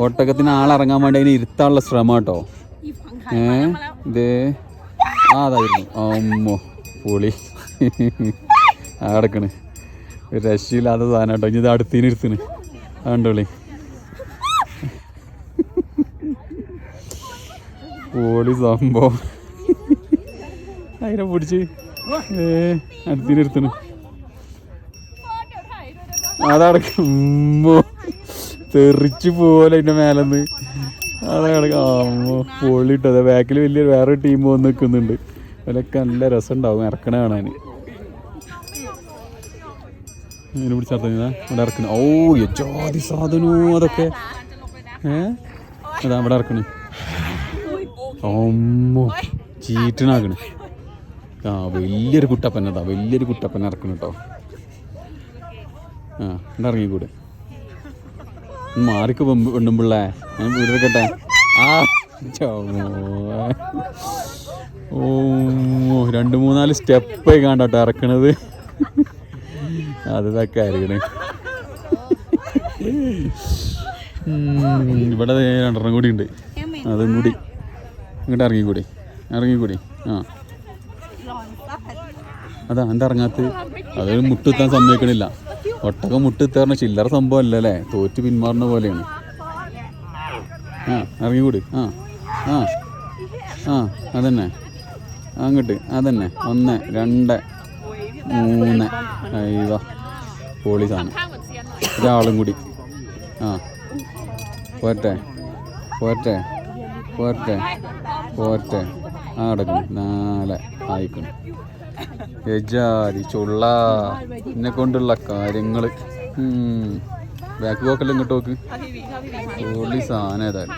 ഒട്ടകത്തിന് ആളിറങ്ങാൻ വേണ്ടി അതിന് ഇരുത്താനുള്ള ശ്രമം കേട്ടോ ഏ? ഇത് ആ അതായിരുന്നു അമ്മോ പുളി. അടക്കണ് ഒരു രക്ഷയില്ലാത്ത സാധനം കേട്ടോ ഇനി ഇത് അടുത്തിന് ഇരുത്തിന് അതുകൊണ്ടുള്ളി പോളി സംഭവം. അതിനെ പിടിച്ച്. ഏ അടുത്തിന് ഇരുത്തണ്. അതടക്കുമ്പോ തെറിച്ച് പോലെ അതിന്റെ മേലെന്ന്. അതാണ് അമ്മോ പൊള്ളിട്ടത് ബാക്കിൽ വലിയ വേറെ ടീം വന്ന് നിൽക്കുന്നുണ്ട് അതിലൊക്കെ നല്ല രസം ഉണ്ടാവും ഇറക്കണ കാണാൻ. ഇങ്ങനെ പിടിച്ചർത്ത ഇവിടെ ഇറക്കണ. ഓ യജാതി സാധനോ അതൊക്കെ. ഏ? അതാ ഇവിടെ ഇറക്കണേ. അമ്മോ ചീറ്റണാക്കണ്. ആ വലിയൊരു കുട്ടപ്പൻ അതാ വലിയൊരു കുട്ടപ്പൻ ഇറക്കണം കേട്ടോ ആ ഇവിടെ ഇറങ്ങിക്കൂടെ? മാറിക്ക് പെണ്ണുമ്പിള്ളേ. ഞാൻ വീടെടുക്കട്ടെ. ആ. ഓ രണ്ട് മൂന്നാൽ സ്റ്റെപ്പായി കണ്ടോട്ടോ ഇറക്കണത്. അത് ഇതൊക്കെ ആയിരിക്കണേ. ഇവിടെ രണ്ടെണ്ണം കൂടി ഉണ്ട്. അതും കൂടി. ഇങ്ങോട്ട് ഇറങ്ങിക്കൂടി? ഇറങ്ങിക്കൂടി? ആ. അതാ എന്താ ഇറങ്ങാത്ത അത് മുട്ടുത്താൻ സമ്മതിക്കണില്ല. ഒട്ടകം മുട്ടിത്തേറിന ചില്ലറ സംഭവം അല്ലല്ലേ തോറ്റ് പിന്മാറുന്ന പോലെയാണ്. ആ ഇറങ്ങിക്കൂടി. ആ ആ ആ അതന്നെ. അങ്ങോട്ട്. അതന്നെ. ഒന്ന് രണ്ട് മൂന്ന്. അയ്യോ പോളി സാധനം. ഒരാളും കൂടി. ആ പോരട്ടെ. പോരട്ടെ. പോരട്ടെ. പോരട്ടെ. ആ കിടക്കണം നാല്. ആയിക്കണം വിചാരിച്ചുള്ള എന്നെ കൊണ്ടുള്ള കാര്യങ്ങൾ ബാക്ക് പോക്കല്ല ഇങ്ങോട്ട് നോക്ക് സാധനം ഏതായാലും.